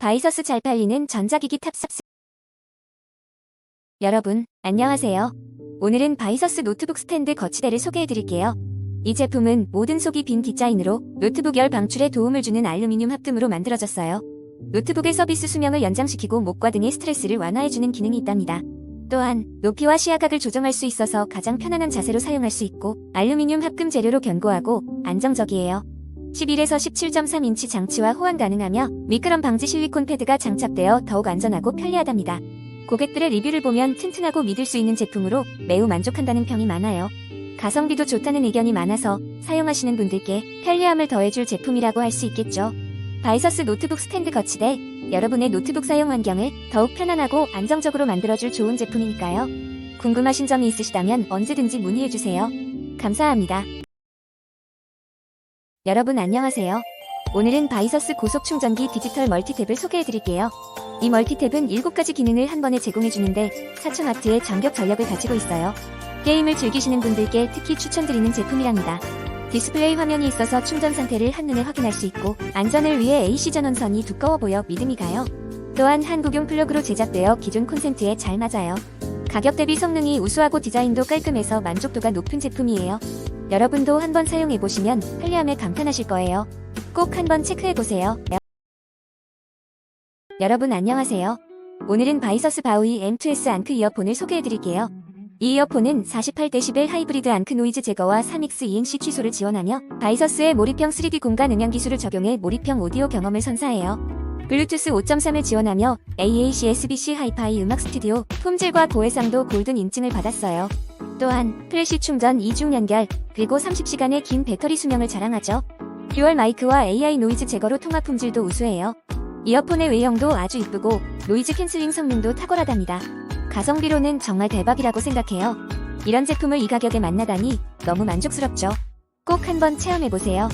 바이서스 잘 팔리는 전자기기 탑습 여러분, 안녕하세요. 오늘은 바이서스 노트북 스탠드 거치대를 소개해드릴게요. 이 제품은 모든 속이 빈 디자인으로 노트북 열 방출에 도움을 주는 알루미늄 합금으로 만들어졌어요. 노트북의 서비스 수명을 연장시키고 목과 등의 스트레스를 완화해주는 기능이 있답니다. 또한 높이와 시야각을 조정할 수 있어서 가장 편안한 자세로 사용할 수 있고 알루미늄 합금 재료로 견고하고 안정적이에요. 11에서 17.3인치 장치와 호환 가능하며 미끄럼 방지 실리콘 패드가 장착되어 더욱 안전하고 편리하답니다. 고객들의 리뷰를 보면 튼튼하고 믿을 수 있는 제품으로 매우 만족한다는 평이 많아요. 가성비도 좋다는 의견이 많아서 사용하시는 분들께 편리함을 더해줄 제품이라고 할 수 있겠죠. 바이서스 노트북 스탠드 거치대 여러분의 노트북 사용 환경을 더욱 편안하고 안정적으로 만들어줄 좋은 제품이니까요. 궁금하신 점이 있으시다면 언제든지 문의해주세요. 감사합니다. 여러분 안녕하세요. 오늘은 바이서스 고속 충전기 디지털 멀티탭을 소개해드릴게요. 이 멀티탭은 7가지 기능을 한 번에 제공해주는데 4000W의 전격 전력을 가지고 있어요. 게임을 즐기시는 분들께 특히 추천드리는 제품이랍니다. 디스플레이 화면이 있어서 충전 상태를 한눈에 확인할 수 있고 안전을 위해 AC 전원선이 두꺼워 보여 믿음이 가요. 또한 한국용 플러그로 제작되어 기존 콘센트에 잘 맞아요. 가격 대비 성능이 우수하고 디자인도 깔끔해서 만족도가 높은 제품이에요. 여러분도 한번 사용해보시면 편리함에 감탄하실 거예요. 꼭 한번 체크해보세요. 여러분 안녕하세요. 오늘은 바이서스 바우이 M2S 앙크 이어폰을 소개해드릴게요. 이 이어폰은 48dB 하이브리드 앙크 노이즈 제거와 3X ENC 취소를 지원하며 바이서스의 몰입형 3D 공간 음향 기술을 적용해 몰입형 오디오 경험을 선사해요. 블루투스 5.3을 지원하며 AAC-SBC 하이파이 음악 스튜디오 품질과 고해상도 골든 인증을 받았어요. 또한 플래시 충전 2중 연결 그리고 30시간의 긴 배터리 수명을 자랑하죠. 듀얼 마이크와 AI 노이즈 제거로 통화 품질도 우수해요. 이어폰의 외형도 아주 이쁘고 노이즈 캔슬링 성능도 탁월하답니다. 가성비로는 정말 대박이라고 생각해요. 이런 제품을 이 가격에 만나다니 너무 만족스럽죠. 꼭 한번 체험해보세요.